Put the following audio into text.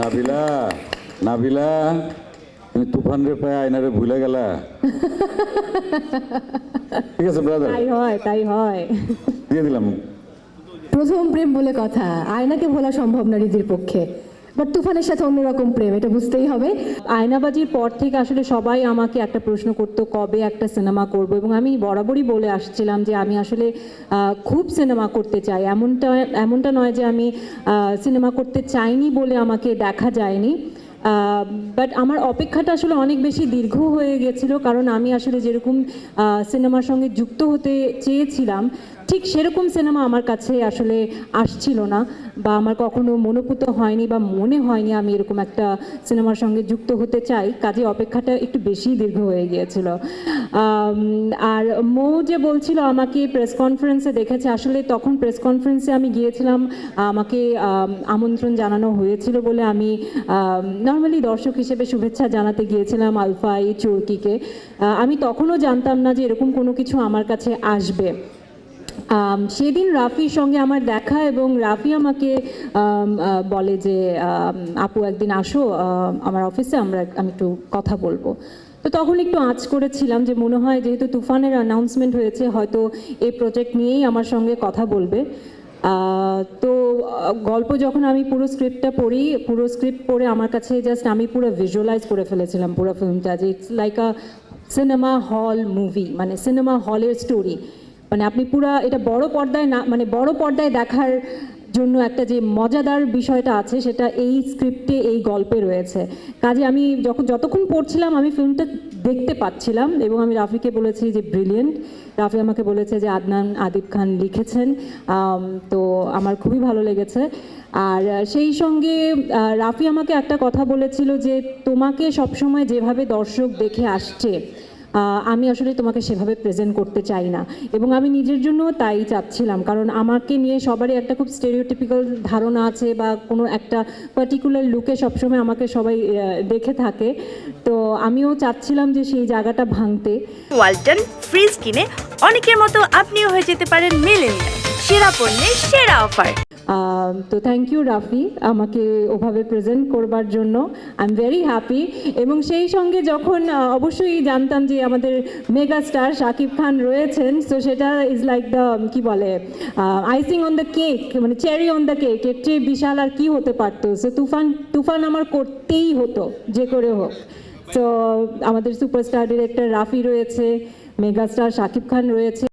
নাবিলা নাবিলা তুমি তুফান রে পায় আয়নারে ভুলে গেলা। ঠিক আছে ব্রাদার তাই হয় তাই হয়। দিয়ে দিলাম। প্রথম প্রেম বলে কথা আয়নাকে ভোলা সম্ভব না রিদির পক্ষে। বাট তুফানের সাথে অন্যরকম প্রেম, এটা বুঝতেই হবে। আয়নাবাজির পর থেকে আসলে সবাই আমাকে একটা প্রশ্ন করতো, কবে একটা সিনেমা করব? এবং আমি বরাবরই বলে আসছিলাম যে আমি আসলে খুব সিনেমা করতে চাই। এমনটা এমনটা নয় যে আমি সিনেমা করতে চাইনি বলে আমাকে দেখা যায়নি। বাট আমার অপেক্ষাটা আসলে অনেক বেশি দীর্ঘ হয়ে গেছিল, কারণ আমি আসলে যেরকম সিনেমার সঙ্গে যুক্ত হতে চেয়েছিলাম, ঠিক সেরকম সিনেমা আমার কাছে আসলে আসছিল না, বা আমার কখনো মনোপুত হয়নি বা মনে হয়নি আমি এরকম একটা সিনেমার সঙ্গে যুক্ত হতে চাই, কাজে অপেক্ষাটা একটু বেশি দীর্ঘ হয়ে গিয়েছিল। আর মো যে বলছিল আমাকে প্রেস কনফারেন্সে দেখেছে, আসলে তখন প্রেস কনফারেন্সে আমি গিয়েছিলাম, আমাকে আমন্ত্রণ জানানো হয়েছিল বলে আমি নর্মালি দর্শক হিসেবে শুভেচ্ছা জানাতে গিয়েছিলাম আলফাই চরকিকে। আহ, আমি তখনও জানতাম না যে এরকম কোনো কিছু আমার কাছে আসবে। সেদিন রাফির সঙ্গে আমার দেখা এবং রাফি আমাকে বলে যে আপু একদিন আসো আমার অফিসে আমরা আমি একটু কথা বলব। তো তখন একটু আঁচ করেছিলাম যে মনে হয় যেহেতু তুফানের অ্যানাউন্সমেন্ট হয়েছে হয়তো এই প্রজেক্ট নিয়েই আমার সঙ্গে কথা বলবে। তো গল্প যখন আমি পুরো স্ক্রিপ্টটা পড়ি, পুরো স্ক্রিপ্ট পড়ে আমার কাছে জাস্ট আমি পুরো ভিজুয়ালাইজ করে ফেলেছিলাম পুরো ফিল্মটা যে it's like a cinema hall movie মানে সিনেমা হলের স্টোরি মানে আপনি পুরা, এটা বড় পর্দায় না মানে বড় পর্দায় দেখার জন্য একটা যে মজাদার বিষয়টা আছে, সেটা এই স্ক্রিপ্টে এই গল্পে রয়েছে। কাজে আমি যখন, যতক্ষণ পড়ছিলাম, আমি ফিল্মটা দেখতে পাচ্ছিলাম এবং আমি রাফিকে বলেছি যে ব্রিলিয়েন্ট রাফি আমাকে বলেছে যে, আদনান, আদিব খান লিখেছেন। তো আমার খুবই ভালো লেগেছে। আর সেই সঙ্গে রাফি আমাকে একটা কথা বলেছিল যে, তোমাকে সবসময় যেভাবে দর্শক দেখে আসছে আমি আসলে তোমাকে সেভাবে প্রেজেন্ট করতে চাই না। এবং আমি নিজের জন্য তাই চাচ্ছিলাম। কারণ আমাকে নিয়ে সবারই একটা খুব স্টেরিওটিপিক্যাল ধারণা আছে বা কোনো একটা পার্টিকুলার লুকে সবসময় আমাকে সবাই দেখে থাকে। তো আমিও চাচ্ছিলাম যে সেই জায়গাটা ভাঙতে। ওয়ালটন ফ্রিজ কিনে অনেকের মতো আপনিও হয়ে যেতে পারেন মিলেনিয়াল। সেরা পণ্যের সেরা অফার। তো থ্যাংক ইউ রাফি, আমাকে ওভাবে প্রেজেন্ট করবার জন্য। আই এম ভেরি হ্যাপি এবং সেই সঙ্গে যখন অবশ্যই জানতাম যে আমাদের মেগা স্টার শাকিব খান রয়েছেন তো সেটা ইজ লাইক দ্য কি বলে আইসিং অন দ্য কেক মানে চেরি অন দ্য কেক এর চেয়ে বিশাল আর কি হতে পারতো। সো তুফান তুফান আমার করতেই হতো, যে করে হোক। তো আমাদের সুপারস্টার ডিরেক্টর রাফি রয়েছে মেগা স্টার শাকিব খান রয়েছে।